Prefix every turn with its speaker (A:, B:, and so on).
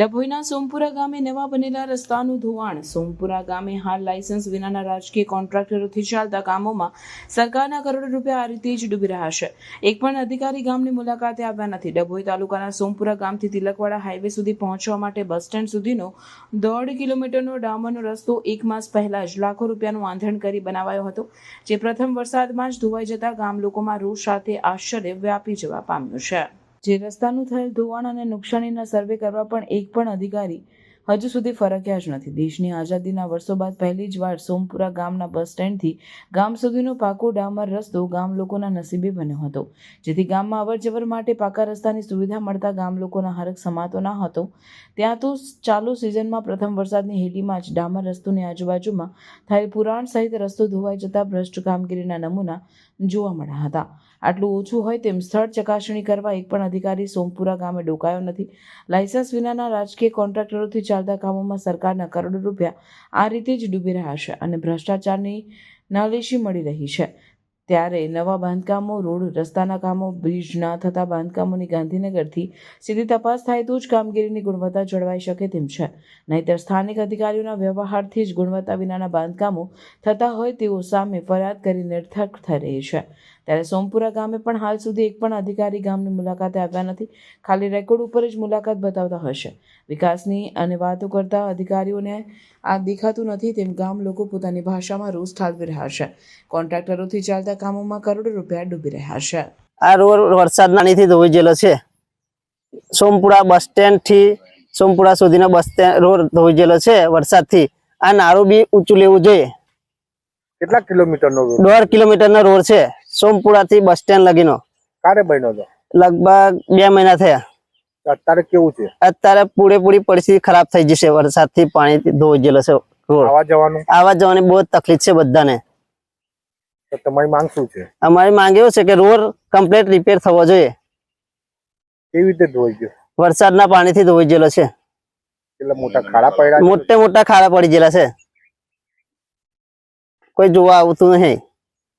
A: ડભોઈના સોમપુરા ગામે નવા બનેલા રસ્તાનું ધોવાણ. સોમપુરા ગામે હાલ લાયસન્સ વિનાના રાજકીય કોન્ટ્રાક્ટરોથી ચાલતા કામોમાં સરકારના કરોડો રૂપિયા આ રીતે જ ડૂબી રહ્યા છે. એક પણ અધિકારી ગામની મુલાકાતે આવ્યા નથી. ડભોઈ તાલુકાના સોમપુરા ગામથી તિલકવાડા હાઈવે સુધી પહોંચવા માટે બસ સ્ટેન્ડ સુધીનો દોઢ કિલોમીટરનો ડામરનો રસ્તો એક માસ પહેલા જ લાખો રૂપિયાનું આંધણ કરી બનાવાયો હતો, જે પ્રથમ વરસાદમાં જ ધોવાઈ જતા ગામ લોકોમાં રોષ સાથે આશ્ચર્ય વ્યાપી જવા પામ્યું છે. જે રસ્તાનું થયેલ ધોવાણ અને નુકસાનીના સર્વે કરવા પણ એક પણ અધિકારી હજુ સુધી ફરક્યા જ નથી. દેશની આઝાદીના વર્ષો બાદ પહેલી જ વાર સોમપુરા ગામના બસ સ્ટેન્ડથી ગામ સુધીનો પાકો ડામર રસ્તો ગામ લોકોના નસીબે બન્યો હતો. જેથી ગામમાં અવરજવર માટે પાકા રસ્તાની સુવિધા મળતા ગામ લોકોના હરક સમાતો ન હતો. ત્યાં તો ચાલુ સિઝનમાં પ્રથમ વરસાદની હેલીમાં જ ડામર રસ્તોની આજુબાજુમાં થયેલ પુરાણ સહિત રસ્તો ધોવાઈ જતા ભ્રષ્ટ કામગીરીના નમૂના જોવા મળ્યા હતા. આટલું ઓછું હોય તેમ સ્થળ ચકાસણી કરવા એક પણ અધિકારી સોમપુરા ગામે ડોકાયો નથી. લાયસન્સ વિનાના રાજકીય કોન્ટ્રાક્ટરોથી ચાલતા કામોમાં સરકારના કરોડો રૂપિયા આ રીતે જ ડૂબી રહ્યા છે અને ભ્રષ્ટાચારની નાલેશી મળી રહી છે. ત્યારે નવા બાંધકામો, રોડ, રસ્તાના કામો, બ્રિજ ના થતા બાંધકામોની ગાંધીનગરથી સીધી તપાસ થાય તો જ કામગીરીની ગુણવત્તા જળવાઈ શકે તેમ છે. નહીંતર સ્થાનિક અધિકારીઓના વ્યવહારથી જ ગુણવત્તા વિનાના બાંધકામો થતા હોય તેઓ સામે ફરિયાદ કરી નિર્થક થઈ રહી છે. ત્યારે સોમપુરા ગામે પણ હાલ સુધી એક પણ અધિકારી ગામની મુલાકાતે આવ્યા નથી. ખાલી રેકોર્ડ ઉપર જ મુલાકાત બતાવતા હશે. વિકાસની અને વાતો કરતા અધિકારીઓને આ દેખાતું નથી તેમ ગામ લોકો પોતાની ભાષામાં રોષ ઠાલવી રહ્યા છે. કોન્ટ્રાક્ટરોથી ચાલતા કામોમાં કરોડો રૂપિયા ડૂબી રહ્યા છે.
B: આ રોડ વરસાદ નાનીથી ધોઈ ગયેલો છે. સોમપુરા બસ સ્ટેન્ડથી સોમપુરા સુધીનો બસ સ્ટેન્ડ રોડ ધોઈ ગયેલો છે વરસાદથી. આ નારું બી ઊંચું લેવું જોઈએ.
C: કેટલા કિલોમીટર નો
B: દોઢ કિલોમીટર નો રોડ છે. સોમપુરા થી બસ સ્ટેન્ડ લગીનો.
C: ક્યારે બન્યો હતો
B: લગભગ બે મહિના થયા.
C: અત્યારે કેવું છે?
B: અત્યારે પૂરેપૂરી પરિસ્થિતિ ખરાબ થઈ જશે વરસાદથી પાણી ધોઈ ગયેલો છે
C: આવા જવાનું?
B: બહુ તકલીફ છે બધાને.
C: તમારી માંગ શું છે?
B: અમારી માંગ એવું છે કે રોડ કમ્પ્લીટ રિપેર થવો જોઈએ.
C: કેવી રીતે ધોઈ ગયો?
B: વરસાદના પાણીથી ધોઈ ગયેલો છે.
C: એટલે મોટા ખાડા પડ્યા છે?
B: મોટે મોટા ખાડા પડી ગયેલા છે. કોઈ જોવા આવતું નહીં.